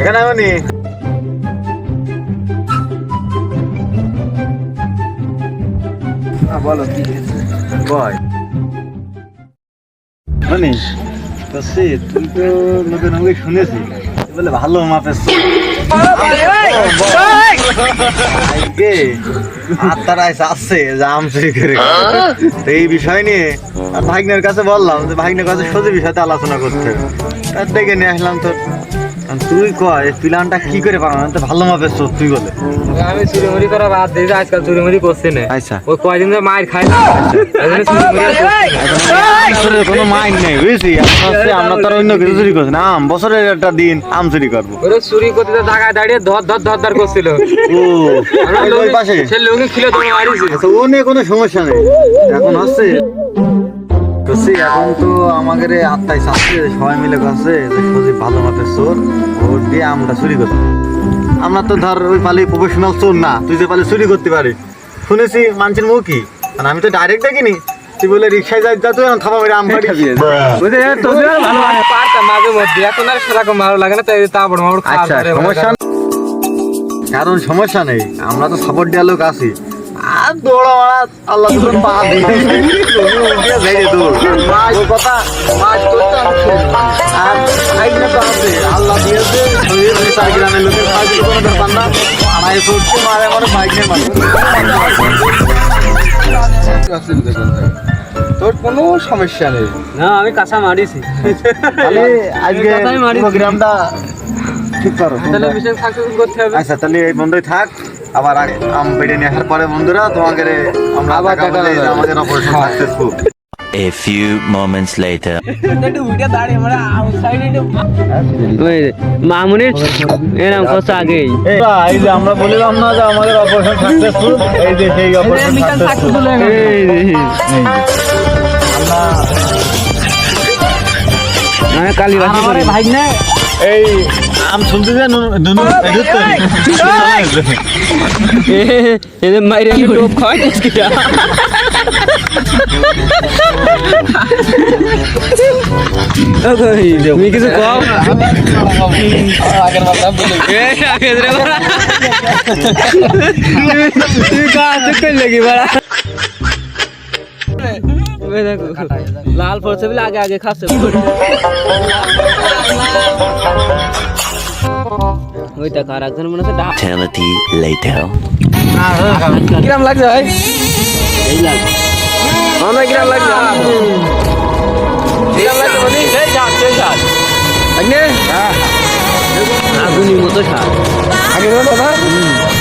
এখানে আমি বলো কি বয়। মানে তো সে তুই তো লোকের সঙ্গে শুনেছি। বলে ভালো মাপের আজকে আত্মার আসছে যে চুরি করে তো এই বিষয় নিয়ে আর ভাগ্নের কাছে বললাম যে ভাগ্নের কাছে সোজা বিষয়তে আলোচনা করতে। তার থেকে নিয়ে আসলাম তোর। তুই কয় প্ল্যানটা কি করে পাবো তো ভালো মাপের চোখ তুই বলে। আমি চুরিমুরি করা বাদ দিয়েছি আজকাল চুরিমুরি করছে না। আচ্ছা। ওই কয়দিন ধরে মায়ের খাই না? করছি। বছরের কোনো মাইন্ড নেই বুঝছি আমরা তো অন্য কিছু চুরি করছি না আম বছরের একটা দিন আম চুরি করব। চুরি করতে তো জায়গায় দাঁড়িয়ে ধর ধর ধর ধর করছিল। ও পাশে। সে লুঙ্গি খিলে তোমার মারিছে ও নিয়ে কোনো সমস্যা নেই। এখন হচ্ছে বুঝছি এখন তো আমাদের আত্মায় চাচ্ছে সবাই মিলে যে সজীব ভালো মাপের চোর ভোট দিয়ে আমরা চুরি করতে আমরা তো ধর ওই পালি প্রফেশনাল চোর না তুই যে পালি চুরি করতে পারি শুনেছি মানুষের মুখ কি? আমি তো ডাইরেক্ট দেখিনি। তুই বলে রিক্সায় যাই যা তুই থামা মেরে আম পাড়ি বুঝে তোদের আর ভালো পারতাম মাঝে মধ্যে। এখন আর সেরকম ভালো লাগে না তাই তা বড় বড় খাওয়া আচ্ছা সমস্যা কারণ সমস্যা নেই আমরা তো সাপোর্ট দেওয়ার লোক আছি। আর দৌড়া মারা আল্লাহ তোর পা দিয়ে দৌড় মাছ কথা মাছ করতে আর আইনে তো আছে। আল্লাহ দিয়েছে চার গ্রামের লোকের সাহায্য কোনো ব্যাপার না। আড়াই করছে মারে আমার বাইক নিয়ে মারে তোর কোনো সমস্যা নেই। না আমি কাঁচা মারিছি। আমি আজকে প্রোগ্রামটা ঠিক করো। তাহলে মিশন সাকসেসফুল করতে হবে। আচ্ছা তাহলে এই বন্ধুই থাক। আবার আম পেড়ে নিয়ে আসার পরে বন্ধুরা তোমাকে আমরা আবার দেখা আমাদের operation successful A few moments later. মামুনির এরকম কষ্ট আগেই এই যে আমরা বলিলাম না যে আমাদের অপারেশন সাকসেসফুল এই যে সেই অপারেশন সাকসেসফুল আমরা আমি কালি ভাই না এই আম শুনতে যে নুনু এদিক তো এদের মাইরে আমি টোপ খাওয়াই দিচ্ছি তুমি কিছু কম কি বাড়া দেখো লাল পড়ছে বলে আগে আগে খাচ্ছে। ওইটা কার একজন মনে হচ্ছে Eternity later. কিরাম লাগছে ভাই? এই লাগ আমার কিরাম লাগছে? কিরাম লাগছে বলি? সেই সাত সেই সাত আগে আগুনি মতো সাত আগে না